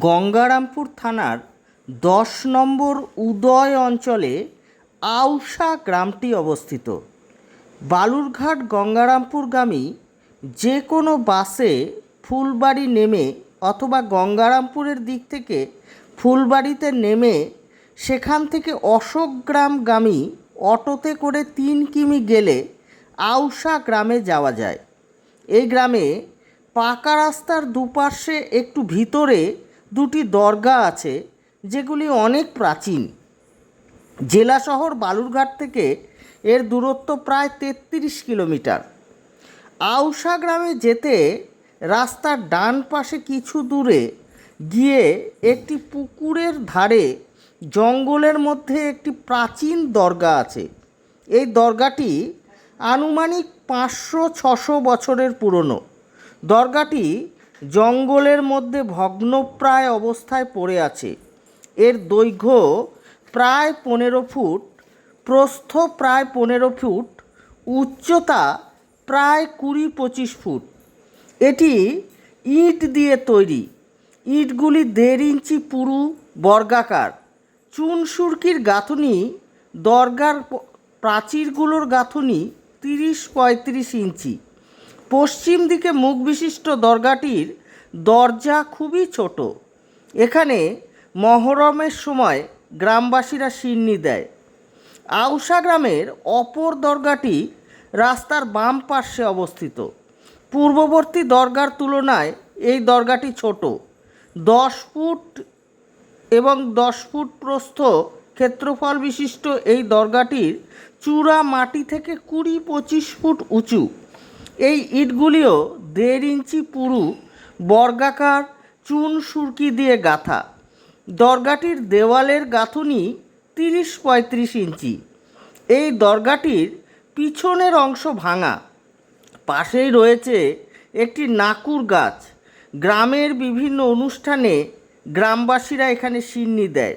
গঙ্গারামপুর থানার দশ নম্বর উদয় অঞ্চলে আউসা গ্রামটি অবস্থিত। বালুরঘাট গঙ্গারামপুরগামী যে কোনো বাসে ফুলবাড়ি নেমে অথবা গঙ্গারামপুরের দিক থেকে ফুলবাড়িতে নেমে সেখান থেকে অশোকগ্রামগামী অটোতে করে তিন কিমি গেলে আউসা গ্রামে যাওয়া যায়। এই গ্রামে পাকা রাস্তার দুপাশে একটু ভিতরে দুটি দরগা আছে যেগুলি অনেক প্রাচীন। জেলা শহর বালুরঘাট থেকে এর দূরত্ব প্রায় তেত্রিশ কিলোমিটার। আউসা গ্রামে যেতে রাস্তার ডান পাশে কিছু দূরে গিয়ে একটি পুকুরের ধারে জঙ্গলের মধ্যে একটি প্রাচীন দরগা আছে। এই দরগাটি আনুমানিক পাঁচশো ছশো বছরের পুরনো। দরগাটি জঙ্গলের মধ্যে ভগ্নপ্রায় অবস্থায় পড়ে আছে। এর দৈর্ঘ্য প্রায় পনেরো ফুট, প্রস্থ প্রায় পনেরো ফুট, উচ্চতা প্রায় কুড়ি পঁচিশ ফুট। এটি ইট দিয়ে তৈরি। ইটগুলি দেড় ইঞ্চি পুরু, বর্গাকার। চুন সুরকির গাঁথুনি, দরগার প্রাচীরগুলোর গাঁথনি তিরিশ পঁয়ত্রিশ ইঞ্চি। পশ্চিম দিকে মুখ বিশিষ্ট দরগাটির দরজা খুবই ছোট। এখানে মহরমের সময় গ্রামবাসীরা সিন্নি দেয়। আউসা গ্রামের অপর দরগাটি রাস্তার বাম পার্শ্বে অবস্থিত। পূর্ববর্তী দরগার তুলনায় এই দরগাটি ছোট। দশ ফুট এবং দশ ফুট প্রস্থ ক্ষেত্রফল বিশিষ্ট এই দরগাটির চূড়া মাটি থেকে কুড়ি পঁচিশ ফুট উঁচু। এই ইটগুলিও দেড় ইঞ্চি পুরু বর্গাকার চুন সুরকি দিয়ে গাঁথা। দরগাটির দেওয়ালের গাঁথুনি তিরিশ পঁয়ত্রিশ ইঞ্চি। এই দরগাটির পিছনের অংশ ভাঙা। পাশেই রয়েছে একটি নাকুর গাছ। গ্রামের বিভিন্ন অনুষ্ঠানে গ্রামবাসীরা এখানে সিন্নি দেয়।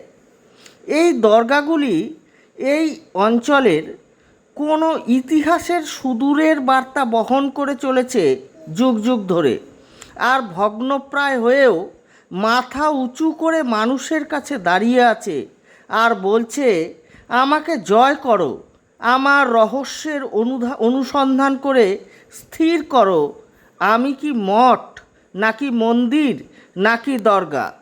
এই দরগাগুলি এই অঞ্চলের কোনো ইতিহাসের সুদূরের বার্তা বহন করে চলেছে যুগ যুগ ধরে। আর ভগ্নপ্রায় হয়েও মাথা উঁচু করে মানুষের কাছে দাঁড়িয়ে আছে আর বলছে, আমাকে জয় করো, আমার রহস্যের অনুধা, অনুসন্ধান করে স্থির করো। আমি কি মঠ, নাকি মন্দির, নাকি দরগা?